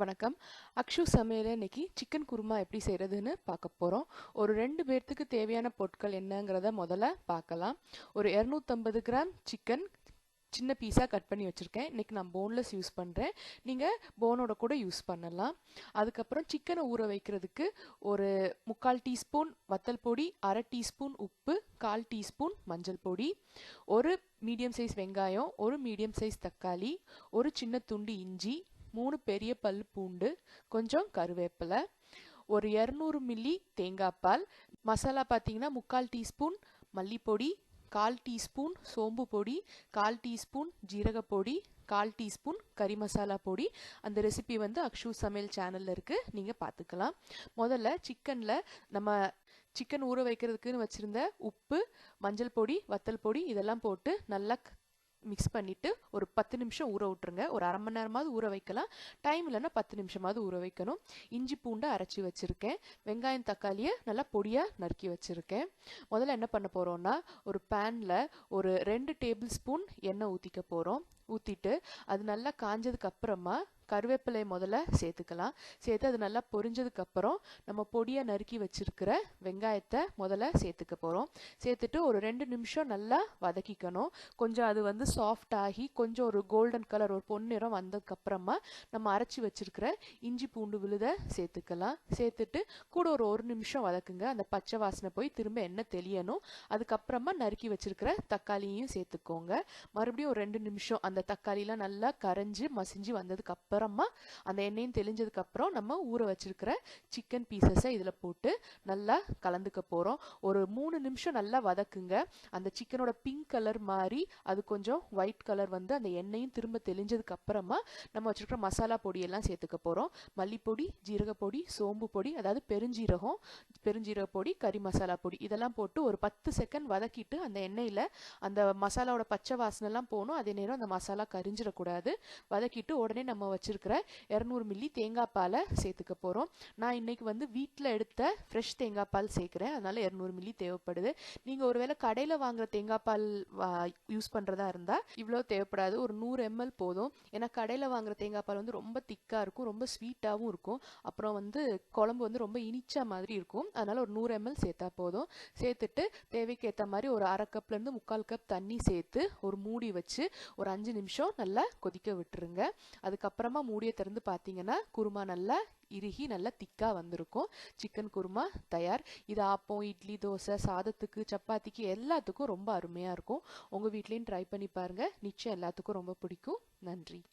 வணக்கம். அக்ஷு சமையல் இன்னைக்கு சிக்கன் குருமா எப்படி செய்கிறதுன்னு பார்க்க போகிறோம் ஒரு ரெண்டு பேர்த்துக்கு தேவையான பொருட்கள் என்னங்கிறத முதல்ல பார்க்கலாம். ஒரு இரநூத்தம்பது கிராம் சிக்கன் சின்ன பீஸாக கட் பண்ணி வச்சுருக்கேன். இன்றைக்கி நான் போன்லெஸ் யூஸ் பண்ணுறேன் நீங்கள் போனோட கூட யூஸ் பண்ணலாம். அதுக்கப்புறம் சிக்கனை ஊற வைக்கிறதுக்கு ஒரு முக்கால் டீஸ்பூன் வத்தல் பொடி அரை டீஸ்பூன் உப்பு கால் டீஸ்பூன் மஞ்சள் பொடி ஒரு மீடியம் சைஸ் வெங்காயம் ஒரு மீடியம் சைஸ் தக்காளி ஒரு சின்ன துண்டு இஞ்சி மூணு பெரிய பல் பூண்டு கொஞ்சம் கருவேப்பிலை ஒரு இரநூறு மில்லி தேங்காய் பால் மசாலா பார்த்தீங்கன்னா முக்கால் டீஸ்பூன் மல்லிப்பொடி கால் டீஸ்பூன் சோம்பு பொடி கால் டீஸ்பூன் ஜீரக பொடி கால் டீஸ்பூன் கறி மசாலா பொடி. அந்த ரெசிபி வந்து அக்ஷு சமையல் சேனலில் இருக்குது நீங்கள் பார்த்துக்கலாம் முதல்ல சிக்கனில் நம்ம சிக்கன் ஊற வைக்கிறதுக்குன்னு வச்சுருந்த உப்பு மஞ்சள் பொடி வத்தல் பொடி இதெல்லாம் போட்டு நல்லா மிக்ஸ் பண்ணிவிட்டு ஒரு பத்து நிமிஷம் ஊற விட்டுருங்க. ஒரு அரை மணி நேரமாவது ஊற வைக்கலாம். டைம் இல்லைன்னா பத்து நிமிஷமாவது ஊற வைக்கணும். இஞ்சி பூண்டை அரைச்சி வச்சுருக்கேன். வெங்காயம் தக்காளியை நல்லா பொடியாக நறுக்கி வச்சுருக்கேன். முதல்ல என்ன பண்ண போகிறோன்னா ஒரு பேனில் ஒரு ரெண்டு டேபிள் ஸ்பூன் எண்ணெய் ஊற்றிக்க போகிறோம் ஊற்றிட்டு அது நல்லா காஞ்சதுக்கு அப்புறமா கருவேப்பிலை முதல்ல சேர்த்துக்கலாம். சேர்த்து அது நல்லா பொரிஞ்சதுக்கு அப்புறம் நம்ம பொடியாக நறுக்கி வச்சிருக்கிற வெங்காயத்தை முதல்ல சேர்த்துக்க போகிறோம் சேர்த்துட்டு ஒரு ரெண்டு நிமிஷம் நல்லா வதக்கிக்கணும். கொஞ்சம் அது வந்து சாஃப்ட் ஆகி கொஞ்சம் ஒரு கோல்டன் கலர் ஒரு பொன்னிறம் வந்ததுக்கப்புறமா நம்ம அரைச்சி வச்சிருக்கிற இஞ்சி பூண்டு விழுதை சேர்த்துக்கலாம். சேர்த்துட்டு கூட ஒரு ஒரு நிமிஷம் வதக்குங்க. அந்த பச்சை வாசனை போய் திரும்ப எண்ணெய் தெளியணும் அதுக்கப்புறமா நறுக்கி வச்சிருக்கிற தக்காளியையும் சேர்த்துக்கோங்க. மறுபடியும் ஒரு ரெண்டு நிமிஷம் அந்த தக்காளிலாம் நல்லா கரைஞ்சி மசிஞ்சு வந்ததுக்கு அப்புறமா அந்த எண்ணெயும் தெளிஞ்சதுக்கு அப்புறம் நம்ம ஊற வச்சிருக்கிற சிக்கன் பீசஸை இதில் போட்டு நல்லா கலந்துக்க போகிறோம் ஒரு மூணு நிமிஷம் நல்லா வதக்குங்க. அந்த சிக்கனோட பிங்க் கலர் மாதிரி அது கொஞ்சம் ஒயிட் கலர் வந்து அந்த எண்ணெயும் திரும்ப தெளிஞ்சதுக்கு அப்புறமா நம்ம வச்சிருக்கிற மசாலா பொடியெல்லாம் சேர்த்துக்க போகிறோம் மல்லிப்பொடி ஜீரக பொடி சோம்பு பொடி அதாவது பெருஞ்சீரகம் பெருஞ்சீரக பொடி கறி மசாலா பொடி இதெல்லாம் போட்டு ஒரு பத்து செகண்ட் வதக்கிட்டு அந்த எண்ணெயில் அந்த மசாலாவோட பச்சை வாசனைலாம் போகணும் அதே நேரம் அந்த மசாலா கரிஞ்சிடக்கூடாது. வதக்கிட்டு உடனே நம்ம வச்சிருக்கிற இரநூறு மில்லி தேங்காய் பாலை சேர்த்துக்க போகிறோம் நான் இன்னைக்கு வந்து வீட்டில் எடுத்த ஃப்ரெஷ் தேங்காய் பால் சேர்க்குறேன். அதனால் இரநூறு மில்லி தேவைப்படுது. நீங்கள் ஒருவேளை கடையில் வாங்குற தேங்காய் பால் யூஸ் பண்ணுறதா இருந்தால் இவ்வளோ தேவைப்படாது. ஒரு நூறு எம்எல் போதும். ஏன்னா கடையில் வாங்குற தேங்காய் பால் வந்து ரொம்ப திக்காக இருக்கும் ரொம்ப ஸ்வீட்டாகவும் இருக்கும். அப்புறம் வந்து குழம்பு வந்து ரொம்ப இனிச்சா மாதிரி இருக்கும். அதனால் ஒரு நூறு எம்எல் சேர்த்தா போதும். சேர்த்துட்டு தேவைக்கு ஏற்ற மாதிரி ஒரு அரை கப்லேருந்து முக்கால் கப் தண்ணி சேர்த்து ஒரு மூடி வச்சு ஒரு அஞ்சு நிமிஷம் நல்லா கொதிக்க விட்டுருங்க. அதுக்கப்புறமா மூடியை திறந்து பார்த்தீங்கன்னா குருமா நல்லா இறுகி நல்லா திக்காக வந்திருக்கும். சிக்கன் குருமா தயார். இது ஆப்பம் இட்லி தோசை சாதத்துக்கு சப்பாத்திக்கு எல்லாத்துக்கும் ரொம்ப அருமையாக இருக்கும். உங்கள் வீட்லேயும் ட்ரை பண்ணி பாருங்கள் நிச்சயம் எல்லாத்துக்கும் ரொம்ப பிடிக்கும். நன்றி.